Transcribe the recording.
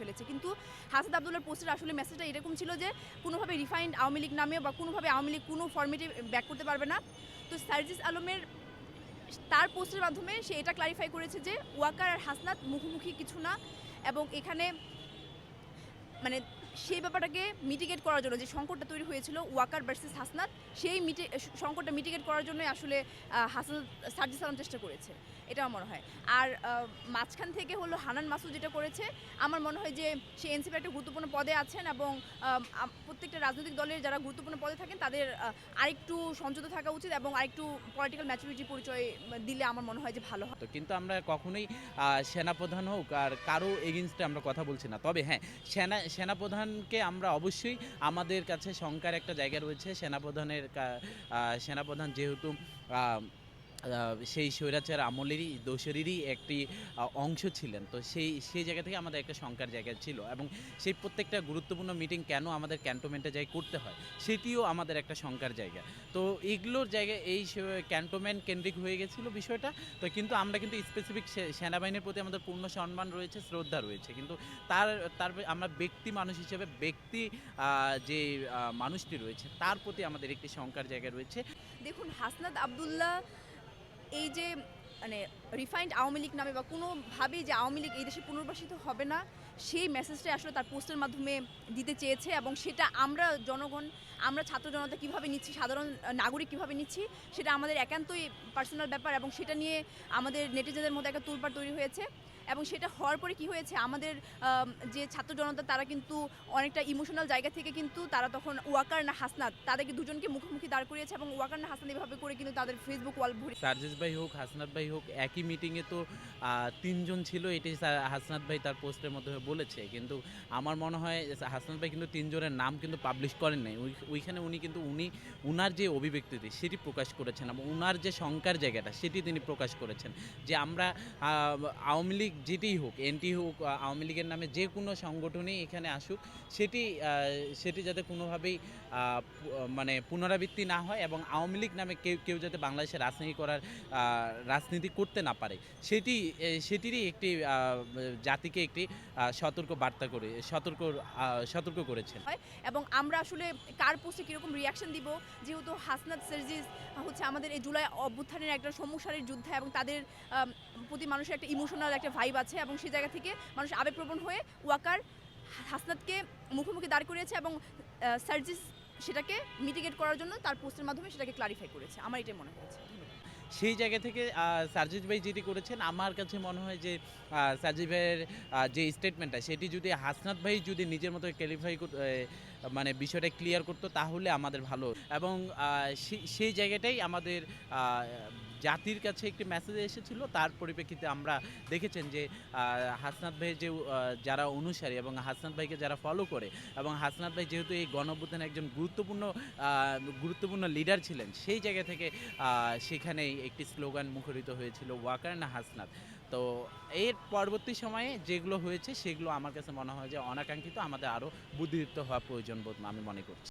ফেলেছে। কিন্তু হাসাদ আবদুল্লার পোস্টের আসলে মেসেজটা এরকম ছিল যে, কোনোভাবে রিফাইন্ড আওয়ামী লীগ নামে বা কোনোভাবে আওয়ামী লীগ কোনো ফর্মেটে ব্যাক করতে পারবে না। তো সার্জিস আলমের তার পোস্টের মাধ্যমে সে এটা ক্লারিফাই করেছে যে, ওয়াকার আর হাসনাত মুখোমুখি কিছু না এবং এখানে মানে সেই ব্যাপারটাকে মিটিগেট করার জন্য যে সংকটটা তৈরি হয়েছিল, ওয়াকার ভার্সেস হাসনাত, সেই মিটি সংকটটা মিটিগেট করার জন্যই আসলে হাসনাত সার্জিস আলম চেষ্টা করেছে। এটা আমার মনে হয়। আর মাঝখান থেকে হলো হানান মাসুদ যেটা করেছে, আমার মনে হয় যে সে এনসিপি একটা গুরুত্বপূর্ণ পদে আছেন এবং প্রত্যেকটা রাজনৈতিক দলের যারা গুরুত্বপূর্ণ পদে থাকেন তাদের আরেকটু সংযত থাকা উচিত এবং আরেকটু পলিটিক্যাল ম্যাচুরিটি পরিচয় দিলে আমার মনে হয় যে ভালো হয়। কিন্তু আমরা কখনোই সেনাপ্রধান হোক আর কারও এগেনস্টে আমরা কথা বলছি না। তবে হ্যাঁ সেনা সেনাপ্রধানকে আমরা অবশ্যই আমাদের কাছে শঙ্কার একটা জায়গা রয়েছে। সেনাপ্রধানের সেনাপ্রধান যেহেতু সেই স্বৈরাচার আমলেরই দোসরেরই একটি অংশ ছিলেন। তো সেই সেই জায়গা থেকে আমাদের একটা শঙ্কার জায়গা ছিল এবং সেই প্রত্যেকটা গুরুত্বপূর্ণ মিটিং কেন আমাদের ক্যান্টনমেন্টে যাই করতে হয়, সেটিও আমাদের একটা শঙ্কার জায়গা। তো এগুলোর জায়গায় এই ক্যান্টনমেন্ট কেন্দ্রিক হয়ে গেছিল বিষয়টা। তো কিন্তু আমরা কিন্তু স্পেসিফিক সেনাবাহিনীর প্রতি আমাদের পূর্ণ সম্মান রয়েছে, শ্রদ্ধা রয়েছে। কিন্তু তার তার আমরা ব্যক্তি মানুষ হিসেবে ব্যক্তি যে মানুষটি রয়েছে, তার প্রতি আমাদের একটি শঙ্কার জায়গা রয়েছে। দেখুন, হাসনাত আবদুল্লাহ এই যে মানে রিফাইন্ড আওয়ামী লীগ নামে বা কোনোভাবেই যে আওয়ামী লীগ এই দেশে পুনর্বাসিত হবে না, সেই মেসেজটাই আসলে তার পোস্টের মাধ্যমে দিতে চেয়েছে এবং সেটা আমরা জনগণ, আমরা ছাত্র জনতা কীভাবে নিচ্ছি, সাধারণ নাগরিক কীভাবে নিচ্ছি, সেটা আমাদের একান্তই পার্সোনাল ব্যাপার এবং সেটা নিয়ে আমাদের নেটিজেনদের মধ্যে একটা তুলপার তৈরি হয়েছে। এবং সেটা হওয়ার পরে কি হয়েছে? আমাদের যে ছাত্র জনতা, তারা কিন্তু অনেকটা ইমোশনাল জায়গা থেকে কিন্তু তারা তখন ওয়াকার না হাসনাত, তাদেরকে দুজনকে মুখোমুখি দাঁড় করিয়েছে এবং ওয়াকার না হাসনাত এভাবে করে কিন্তু তাদের ফেসবুক ওয়াল ভরে সার্জিস ভাই হোক, হাসনাত ভাই হোক, একই মিটিংয়ে তো তিনজন ছিল, এটাই হাসনাত ভাই তার পোস্টের মধ্যে বলেছে। কিন্তু আমার মনে হয়, হাসনাত ভাই কিন্তু তিনজনের নাম কিন্তু পাবলিশ করেন নাই। ওই- ওইখানে উনি কিন্তু, উনি, উনার যে অভিব্যক্তিটি, সেটি প্রকাশ করেছেন এবং উনার যে শঙ্কার জায়গাটা, সেটি তিনি প্রকাশ করেছেন। যে আমরা আওয়ামী লীগ যেটিই হোক, এনটি হোক আওয়ামী লীগের নামে যে কোনো সংগঠনই এখানে আসুক, সেটি সেটি যাতে কোনোভাবেই মানে পুনরাবৃত্তি না হয় এবং আওয়ামী লীগ নামে কেউ কেউ যাতে বাংলাদেশে রাজনীতি করার রাজনীতি করতে না পারে, সেটি সেটিরই একটি জাতিকে একটি সতর্ক বার্তা করে, সতর্ক সতর্ক করেছেন। এবং আমরা আসলে কার পোস্টে কীরকম রিয়াকশন দিব, যেহেতু হাসনাত সার্জিস হচ্ছে আমাদের এই জুলাই অভ্যুত্থানের একটা সম্মুখসারির যোদ্ধা এবং তাদের প্রতি মানুষের একটা ইমোশনাল একটা ভাইব আছে এবং সেই জায়গা থেকে মানুষ আবেগপ্রবণ হয়ে ওয়াকার হাসনাতকে মুখোমুখি দাঁড় করিয়েছে এবং সার্জিস সেটাকে মিটিগেট করার জন্য তার পোস্টের মাধ্যমে সেটাকে ক্লারিফাই করেছে। আমার এটাই মনে হয়েছে। সেই জায়গা থেকে আহ, সার্জিস ভাই যেটি করেছেন আমার কাছে মনে হয় যে আহ, সার্জিস ভাইয়ের যে স্টেটমেন্টটা সেটি যদি হাসনাত ভাই যদি নিজের মতো ক্যালিফাই মানে বিষয়টা ক্লিয়ার করতো তাহলে আমাদের ভালো এবং সেই- জায়গাটাই আমাদের জাতির কাছে একটি মেসেজ এসেছিল। তার পরিপ্রেক্ষিতে আমরা দেখেছেন যে হাসনাত ভাই যে যারা অনুসারী এবং হাসনাত ভাইকে যারা ফলো করে এবং হাসনাত ভাই যেহেতু এই গণঅভ্যুত্থানের একজন গুরুত্বপূর্ণ গুরুত্বপূর্ণ লিডার ছিলেন, সেই জায়গা থেকে সেখানে একটি স্লোগান মুখরিত হয়েছিল, ওয়াকার না হাসনাত? তো এর পরবর্তী সময়ে যেগুলো হয়েছে, সেগুলো আমার কাছে মনে হয় যে অনাকাঙ্ক্ষিত, আমাদের আরও বুদ্ধিদীপ্ত হওয়া প্রয়োজন বোধ আমি মনে করছি।